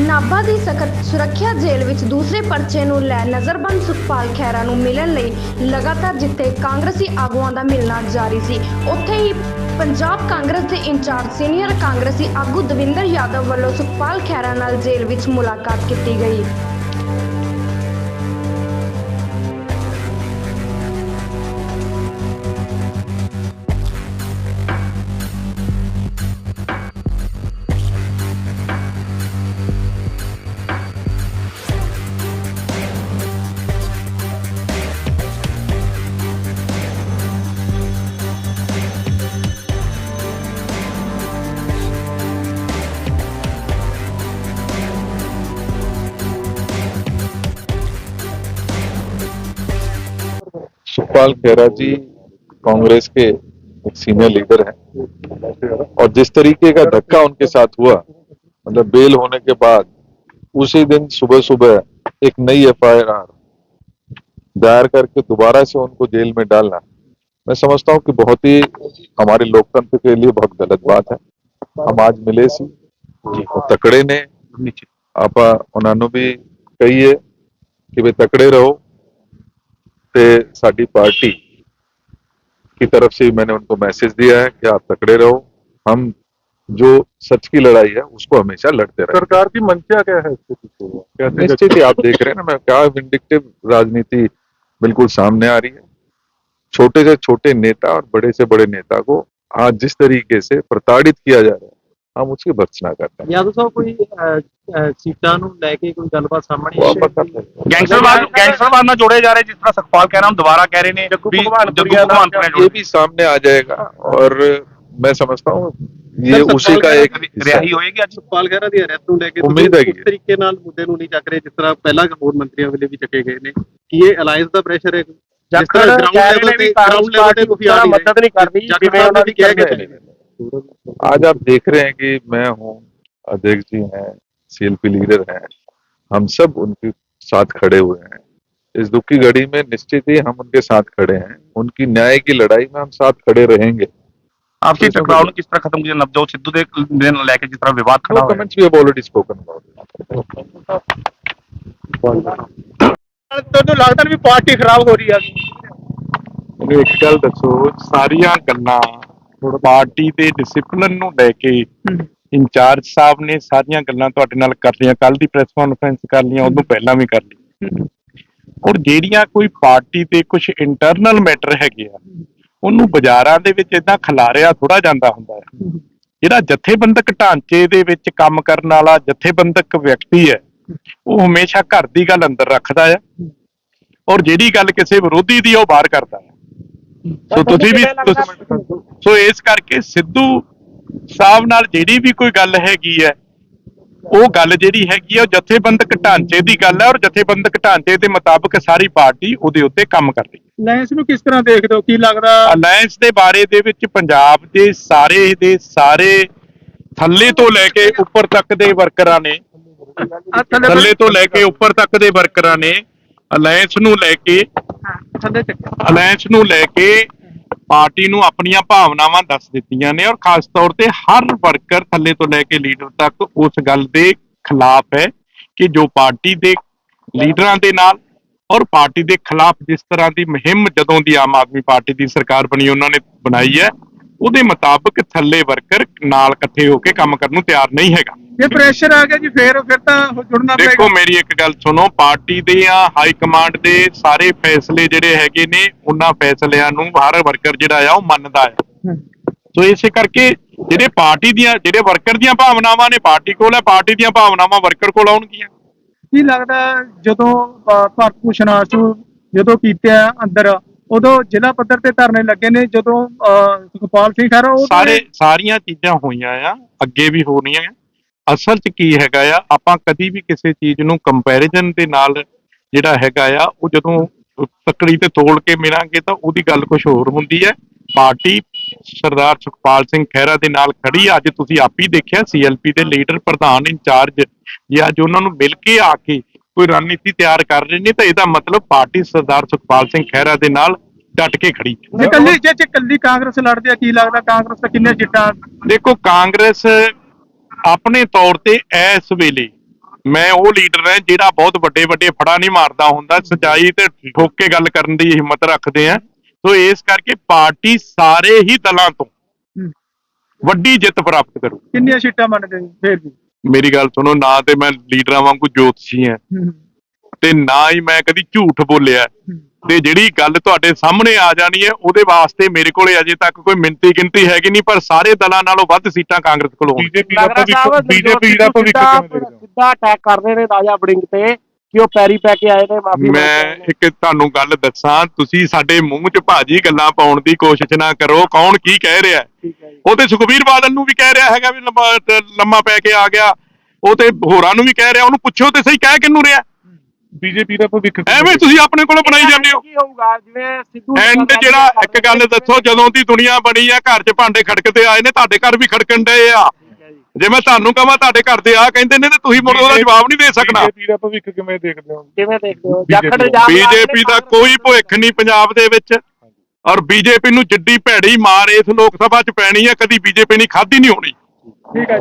ਨਾਭਾ ਦੀ ਸਖਤ ਸੁਰੱਖਿਆ ਜੇਲ੍ਹ ਵਿੱਚ ਦੂਸਰੇ ਪਰਚੇ ਨੂੰ ਲੈ ਨਜ਼ਰਬੰਦ ਸੁਖਪਾਲ ਖਹਿਰਾ ਨੂੰ ਮਿਲਣ ਲਈ ਲਗਾਤਾਰ ਜਿੱਥੇ ਕਾਂਗਰਸੀ ਆਗੂਆਂ ਦਾ ਮਿਲਣਾ ਜਾਰੀ ਸੀ, ਉੱਥੇ ਹੀ ਪੰਜਾਬ ਕਾਂਗਰਸ ਦੇ ਇੰਚਾਰਜ ਸੀਨੀਅਰ ਕਾਂਗਰਸੀ ਆਗੂ ਦਵਿੰਦਰ ਯਾਦਵ ਵੱਲੋਂ ਸੁਖਪਾਲ ਖਹਿਰਾ ਨਾਲ ਜੇਲ੍ਹ ਵਿੱਚ ਮੁਲਾਕਾਤ ਕੀਤੀ ਗਈ। सतपाल खेरा जी कांग्रेस के एक सीनियर लीडर हैं। और जिस तरीके का धक्का उनके साथ हुआ मतलब बेल होने के बाद उसी दिन सुबह सुबह एक नई एफ़ आई आर दायर करके दोबारा से उनको जेल में डालना मैं समझता हूँ कि बहुत ही हमारे लोकतंत्र के लिए बहुत गलत बात है। हम आज मिले सी तकड़े ने आप उन्होंने भी कही है कि भाई तकड़े रहो से साड़ी पार्टी की तरफ़ से मैंने उनको मैसेज दिया है कि आप तकड़े रहो। हम जो सच की लड़ाई है उसको हमेशा लड़ते रहे। सरकार की मंशा क्या है इसके पीछे? निश्चित ही आप देख रहे हैं ना मैं क्या विंडिक्टिव राजनीति बिल्कुल सामने आ रही है। छोटे से छोटे नेता और बड़े से बड़े नेता को आज जिस तरीके से प्रताड़ित किया जा रहा है हम उसकी भर्त्सना करते हैं ਯਾਦਵ ਸਾਹਿਬ ਕੋਈ ਅਹ, ਅਹ, ਸੀਟਾਂ ਨੂੰ ਲੈ ਕੇ ਕੋਈ ਗੱਲਬਾਤ ਸਾਹਮਣੇ वो ਆਈ आप बता दें। ਗੈਂਗਸਟਰਵਾਦ ਗੈਂਗਸਟਰਵਾਦ ਨਾਲ ਜੋੜੇ ਜਾ ਰਹੇ ਜਿਸ ਤਰ੍ਹਾਂ ਸੁਖਪਾਲ ਕਹਿ ਰਹਾ ਦੁਬਾਰਾ ਕਹਿ ਰਹੇ ਨੇ ਜੱਗੂ ਵੀ ਭਗਵਾਨ ਜੱਗੂ ਪੁਰੀਆ ਭਗਵਾਨ ਦਾ ਪੁਰੀਆ ये भी सामने आ जाएगा और मैं समझता हूँ ये सर, उसी का सवाल एक हिस्सा ਰਿਹਾਈ है। ਹੋਏਗੀ ਅੱਜ ਸੁਖਪਾਲ ਖਹਿਰਾ ਦੀ ਅਰੈਸਟ ਨੂੰ ਲੈ ਕੇ ਉਮੀਦ ਤੁਸੀਂ ਹੈਗੀ ਉਸ ਤਰੀਕੇ ਨਾਲ ਮੁੱਦੇ ਨੂੰ ਨਹੀਂ ਚੱਕ ਰਹੇ ਜਿਸ ਤਰ੍ਹਾਂ ਪਹਿਲਾਂ ਹੋਰ ਮੰਤਰੀਆਂ ਵੇਲੇ ਵੀ ਚੱਕੇ ਗਏ ਨੇ ਕੀ ਇਹ ਅਲਾਈਅੰਸ ਦਾ ਪ੍ਰੈਸ਼ਰ ਹੈ ਜਿਸ ਤਰ੍ਹਾਂ ਗਰਾਊਂਡ ਲੈਵਲ ਤੇ ਗਰਾਊਂਡ ਲੈਵਲ ਤੇ ਤੁਸੀਂ ਆ ਮਦਦ ਨਹੀਂ ਕਰਦੀ ਜਿਵੇਂ ਉਹਨਾਂ ਦੀ ਕਹਿ ਕੇ ਚਲੇ ਗਏ आज आप देख रहे हैं कि मैं हूँ अध्यक्ष जी हैं सीएलपी लीडर हैं हम सब उनके साथ खड़े हुए हैं इस दुख की घड़ी में निश्चित ही हम उनके साथ खड़े हैं उनकी न्याय की लड़ाई में हम साथ खड़े रहेंगे ਆਪਸੀ ਟਕਰਾਅ ਨੂੰ ਕਿਸ ਤਰ੍ਹਾਂ ਖਤਮ ਕੀਤਾ ਨਵਜੋਤ ਸਿੱਧੂ ਦੇ ਦੇ ਨਾਲ ਲੈ ਕੇ ਜਿਸ ਤਰ੍ਹਾਂ ਵਿਵਾਦ ਖੜਾ No ਹੋਇਆ comments we have already spoken about it. ਤੁਹਾਨੂੰ ਲੱਗਦਾ ਨਹੀਂ ਵੀ ਪਾਰਟੀ ਖਰਾਬ ਹੋ ਰਹੀ ਆ ਮੈਨੂੰ ਇੱਕ ਗੱਲ ਦੱਸੋ ਸਾਰੀਆਂ ਗੱਲਾਂ ਪਾਰਟੀ ਦੇ ਡਿਸਪਲਿਨ ਨੂੰ ਲੈ ਕੇ ਇੰਚਾਰਜ ਸਾਹਿਬ ਨੇ ਸਾਰੀਆਂ ਗੱਲਾਂ ਤੁਹਾਡੇ ਨਾਲ ਕਰ ਲਈਆਂ ਕੱਲ ਦੀ ਪ੍ਰੈਸ ਕਾਨਫਰੰਸ ਕਰ ਲਈਆਂ ਉਦੋਂ ਪਹਿਲਾਂ ਵੀ ਕਰ ਲਈ ਔਰ ਜਿਹੜੀਆਂ ਕੋਈ ਪਾਰਟੀ ਤੇ ਕੁਝ ਇੰਟਰਨਲ ਮੈਟਰ ਹੈਗੇ ਆ ਉਹਨੂੰ ਬਾਜ਼ਾਰਾਂ ਦੇ ਵਿੱਚ ਇਦਾਂ ਖਿਲਾਰਿਆ ਥੋੜਾ ਜਾਂਦਾ ਹੁੰਦਾ ਹੈ। ਜਿਹੜਾ ਜਥੇਬੰਦਕ ਢਾਂਚੇ ਦੇ ਵਿੱਚ ਕੰਮ ਕਰਨ ਵਾਲਾ ਜਥੇਬੰਦਕ ਵਿਅਕਤੀ ਹੈ ਉਹ ਹਮੇਸ਼ਾ ਘਰ ਦੀ ਗੱਲ ਅੰਦਰ ਰੱਖਦਾ ਹੈ। ਔਰ ਜਿਹੜੀ ਗੱਲ ਕਿਸੇ ਵਿਰੋਧੀ ਦੀ ਉਹ ਬਾਹਰ ਕਰਦਾ ਹੈ। ਸੋ ਤੁਸੀਂ ਵੀ ਸੋ ਇਸ ਕਰਕੇ ਸਿੱਧੂ ਸਾਹਿਬ ਨਾਲ ਜਿਹੜੀ ਵੀ ਕੋਈ ਗੱਲ ਹੈਗੀ ਹੈ ਉਹ ਗੱਲ ਜਿਹੜੀ ਹੈਗੀ ਹੈ ਉਹ ਜਥੇਬੰਦਕ ਢਾਂਚੇ ਦੀ ਗੱਲ ਹੈ ਔਰ ਜਥੇਬੰਦਕ ਢਾਂਚੇ ਦੇ ਮੁਤਾਬਕ ਸਾਰੀ ਪਾਰਟੀ ਉਹਦੇ ਉੱਤੇ ਕੰਮ ਕਰ ਰਹੀ ਹੈ। ਲਾਇੰਸ ਨੂੰ ਕਿਸ ਤਰ੍ਹਾਂ ਦੇਖਦੇ ਹੋ? ਕੀ ਲੱਗਦਾ? ਅਲਾਈਅੰਸ ਦੇ ਬਾਰੇ ਦੇ ਵਿੱਚ ਪੰਜਾਬ ਦੇ ਸਾਰੇ ਦੇ ਸਾਰੇ ਥੱਲੇ ਤੋਂ ਲੈ ਕੇ ਉੱਪਰ ਤੱਕ ਦੇ ਵਰਕਰਾਂ ਨੇ ਥੱਲੇ ਤੋਂ ਲੈ ਕੇ ਉੱਪਰ ਤੱਕ ਦੇ ਵਰਕਰਾਂ ਨੇ ਅਲਾਈਅੰਸ ਨੂੰ ਲੈ ਕੇ ਥੱਲੇ ਚੱਕ। ਅਲਾਈਅੰਸ ਨੂੰ ਲੈ ਕੇ ਪਾਰਟੀ ਨੂੰ ਆਪਣੀਆਂ ਭਾਵਨਾਵਾਂ ਦੱਸ ਦਿੱਤੀਆਂ ਨੇ ਔਰ ਖਾਸ ਤੌਰ ਤੇ ਹਰ ਵਰਕਰ ਥੱਲੇ ਤੋਂ ਲੈ ਕੇ ਲੀਡਰ ਤੱਕ ਉਸ ਗੱਲ ਦੇ ਖਿਲਾਫ ਹੈ ਕਿ ਜੋ ਪਾਰਟੀ ਦੇ ਲੀਡਰਾਂ ਦੇ ਨਾਲ ਔਰ ਪਾਰਟੀ ਦੇ ਖਿਲਾਫ ਜਿਸ ਤਰ੍ਹਾਂ ਦੀ ਮੁਹਿੰਮ ਜਦੋਂ ਦੀ ਆਮ ਆਦਮੀ ਪਾਰਟੀ ਦੀ ਸਰਕਾਰ ਬਣੀ ਉਹਨਾਂ ਨੇ ਬਣਾਈ ਹੈ ਉਹਦੇ ਮੁਤਾਬਕ ਥੱਲੇ ਵਰਕਰ ਨਾਲ ਇਕੱਠੇ ਹੋ ਕੇ ਕੰਮ ਕਰਨ ਨੂੰ ਤਿਆਰ ਨਹੀਂ ਹੈਗਾ। ਜੇ ਪ੍ਰੈਸ਼ਰ ਆ ਗਿਆ ਜੀ ਫੇਰ ਫਿਰ ਤਾਂ ਜੁੜਨਾ ਦੇਖੋ ਪਏਗਾ ਮੇਰੀ ਇੱਕ ਗੱਲ ਸੁਣੋ ਪਾਰਟੀ ਦੀਆਂ ਹਾਈ ਕਮਾਂਡ ਦੇ ਸਾਰੇ ਫੈਸਲੇ ਜਿਹੜੇ ਹੈਗੇ ਨੇ ਉਹਨਾਂ ਫੈਸਲਿਆਂ ਨੂੰ ਹਰ ਵਰਕਰ ਜਿਹੜਾ ਆ ਉਹ ਮੰਨਦਾ ਹੈ। ਸੋ ਇਸੇ ਕਰਕੇ ਜਿਹੜੇ ਪਾਰਟੀ ਦੀਆਂ ਜਿਹੜੇ ਵਰਕਰ ਦੀਆਂ ਭਾਵਨਾਵਾਂ ਨੇ ਪਾਰਟੀ ਕੋਲ ਹੈ ਪਾਰਟੀ ਦੀਆਂ ਭਾਵਨਾਵਾਂ ਵਰਕਰ ਕੋਲ ਆਉਣਗੀਆਂ। ਕੀ ਲੱਗਦਾ ਜਦੋਂ ਭਾਰਤ ਭੂਸ਼ਣ ਆਸ਼ੂ ਜਦੋਂ ਕੀਤੇ ਆ ਅੰਦਰ ਉਦੋਂ ਜ਼ਿਲ੍ਹਾ ਪੱਧਰ ਤੇ ਧਰਨੇ ਲੱਗੇ ਨੇ ਜਦੋਂ ਸੁਖਪਾਲ ਸਿੰਘ ਖਹਿਰਾ ਉਹ ਸਾਰੇ ਸਾਰੀਆਂ ਚੀਜ਼ਾਂ ਹੋਈਆਂ ਆ ਅੱਗੇ ਵੀ ਹੋਣੀਆਂ ਆ। ਅਸਲ 'ਚ ਕੀ ਹੈਗਾ ਆ ਆਪਾਂ ਕਦੀ ਵੀ ਕਿਸੇ ਚੀਜ਼ ਨੂੰ ਕੰਪੈਰੀਜ਼ਨ ਦੇ ਨਾਲ ਜਿਹੜਾ ਹੈਗਾ ਆ ਉਹ ਜਦੋਂ ਤੱਕੜੀ ਤੇ ਤੋਲ ਕੇ ਮਿਲਾਂਗੇ ਤਾਂ ਉਹਦੀ ਗੱਲ ਕੁਝ ਹੋਰ ਹੁੰਦੀ ਹੈ ਪਾਰਟੀ ਸਰਦਾਰ ਸੁਖਪਾਲ ਸਿੰਘ ਖਹਿਰਾ ਦੇ ਨਾਲ ਖੜੀ। ਅੱਜ ਤੁਸੀਂ ਆਪ ਹੀ ਦੇਖਿਆ ਸੀਐਲਪੀ ਦੇ ਲੀਡਰ ਪ੍ਰਧਾਨ ਇੰਚਾਰਜ ਜੇ ਅੱਜ ਉਹਨਾਂ ਨੂੰ ਮਿਲ ਕੇ ਆ ਕੇ ਕੋਈ ਰਣਨੀਤੀ ਤਿਆਰ ਕਰ ਰਹੇ ਨੇ ਤਾਂ ਇਹਦਾ ਮਤਲਬ ਪਾਰਟੀ ਸਰਦਾਰ ਸੁਖਪਾਲ ਸਿੰਘ ਖਹਿਰਾ ਦੇ ਨਾਲ ਡਟ ਕੇ ਖੜੀ। ਜੇ ਕੱਲੀ ਜੇ ਕੱਲੀ ਕਾਂਗਰਸ ਲੜਦੀ ਆ ਕੀ ਲੱਗਦਾ ਕਾਂਗਰਸ ਦਾ ਕਿੰਨੇ ਸੀਟਾਂ ਦੇਖੋ ਕਾਂਗਰਸ ਆਪਣੇ ਤੌਰ ਤੇ ਇਸ ਵੇਲੇ ਮੈਂ ਉਹ ਲੀਡਰ ਹਾਂ ਜਿਹੜਾ ਬਹੁਤ ਵੱਡੇ ਵੱਡੇ ਫੜਾ ਨਹੀਂ ਮਾਰਦਾ ਹੁੰਦਾ ਸਚਾਈ ਤੇ ਠੋਕ ਕੇ ਗੱਲ ਕਰਨ ਦੀ ਹਿੰਮਤ ਰੱਖਦੇ ਆ ਸੋ ਇਸ ਕਰਕੇ ਪਾਰਟੀ ਸਾਰੇ ਹੀ ਦਲਾਂ ਤੋਂ। ਵੱਡੀ ਜਿੱਤ ਪ੍ਰਾਪਤ ਕਰੂ। ਕਿੰਨੀਆਂ ਸੀਟਾਂ ਮੰਨਦੇ ਫੇਰ ਵੀ? ਮੇਰੀ ਗੱਲ ਸੁਣੋ ਨਾ ਤੇ ਮੈਂ ਲੀਡਰਾਂ ਵਾਂਗੂ ਜੋਤਸ਼ੀ ਹੂੰ, ਤੇ ਨਾ ਹੀ ਮੈਂ ਕਦੀ ਝੂਠ ਬੋਲਿਆ। ਤੇ ਜਿਹੜੀ ਗੱਲ ਤੁਹਾਡੇ ਸਾਹਮਣੇ ਆ ਜਾਣੀ ਹੈ ਉਹਦੇ ਵਾਸਤੇ ਮੇਰੇ ਕੋਲੇ ਅਜੇ ਤੱਕ ਕੋਈ ਮਿੰਤੀ ਗਿਣਤੀ ਹੈਗੀ ਨਹੀਂ ਪਰ ਸਾਰੇ ਦਲਾਂ ਨਾਲੋਂ ਵੱਧ ਸੀਟਾਂ ਕਾਂਗਰਸ ਕੋਲ ਹੋਣ ਬੀਜੇਪੀ ਦਾ ਭਵਿੱਖ ਬੀਜੇਪੀ ਦਾ ਭਵਿੱਖ ਕਿਵੇਂ ਦੇਖਦੇ ਹੋ ਸਿੱਧਾ ਅਟੈਕ ਕਰਦੇ ਨੇ ਰਾਜਾ ਵੜਿੰਗ ਤੇ ਕਿ ਉਹ ਪੈਰੀ ਪੈ ਕੇ ਆਏ ਨੇ ਮਾਫੀ ਮੈਂ ਇੱਕ ਤੁਹਾਨੂੰ ਗੱਲ ਦੱਸਾਂ ਤੁਸੀਂ ਸਾਡੇ ਮੂੰਹ 'ਚ ਭਾਜੀ ਗੱਲਾਂ ਪਾਉਣ ਦੀ ਕੋਸ਼ਿਸ਼ ਨਾ ਕਰੋ ਕੌਣ ਕੀ ਕਹਿ ਰਿਹਾ ਉਹ ਤੇ ਸੁਖਬੀਰ ਬਾਦਲ ਨੂੰ ਵੀ ਕਹਿ ਰਿਹਾ ਹੈਗਾ ਵੀ ਲੰਮਾ ਪੈ ਕੇ ਆ ਗਿਆ ਉਹ ਤੇ ਹੋਰਾਂ ਨੂੰ ਵੀ ਕਹਿ ਰਿਹਾ ਉਹਨੂੰ ਪੁੱਛੋ ਤੇ ਸਹੀ ਕਹਿ ਕਿਹਨੂੰ ਰਿਹਾ ਬੀਜੇਪੀ ਦਾ ਭਵਿੱਖ ਐਵੇਂ ਤੁਸੀਂ ਆਪਣੇ ਕੋਲੋਂ ਬਣਾਈ ਜਾਂਦੇ ਹੋ। ਕੀ ਹੋਊਗਾ? ਜਿਵੇਂ ਸਿੱਧੂ ਨੇ ਐਂਡ ਜਿਹੜਾ ਇੱਕ ਗੱਲ ਦੱਸੋ ਜਦੋਂ ਦੀ ਦੁਨੀਆ ਬਣੀ ਆ ਘਰ 'ਚ ਭਾਂਡੇ ਖੜਕਦੇ ਆਏ ਨੇ ਤੁਹਾਡੇ ਘਰ ਵੀ ਖੜਕਣ ਡਏ ਆ। ਜੀ। ਮੈਂ ਤੁਹਾਨੂੰ ਕਹਾਂ ਤੁਹਾਡੇ ਘਰ ਦੇ ਆ ਕਹਿੰਦੇ ਨੇ ਤੇ ਤੁਸੀਂ ਮੁੜ ਉਹਦਾ ਜਵਾਬ ਨਹੀਂ ਦੇ ਸਕਣਾ। ਬੀਜੇਪੀ ਦਾ ਭਵਿੱਖ ਕਿਵੇਂ ਦੇਖਦੇ ਹੋ? ਕਿਵੇਂ ਦੇਖਦੇ ਹੋ? ਜਾਖੜ ਨੇ ਬੀਜੇਪੀ ਦਾ ਕੋਈ ਭੁੱਖ ਨਹੀਂ ਪੰਜਾਬ ਦੇ ਵਿੱਚ। ਔਰ ਬੀਜੇਪੀ ਨੂੰ ਜਿੱਡੀ ਭੈੜੀ ਮਾਰ ਇਸ ਲੋਕ ਸਭਾ 'ਚ ਪੈਣੀ ਹੈ ਕਦੀ ਬੀਜੇਪੀ ਨਹੀਂ ਖਾਧੀ ਨਹੀਂ ਹੋਣੀ। ਠੀਕ ਹੈ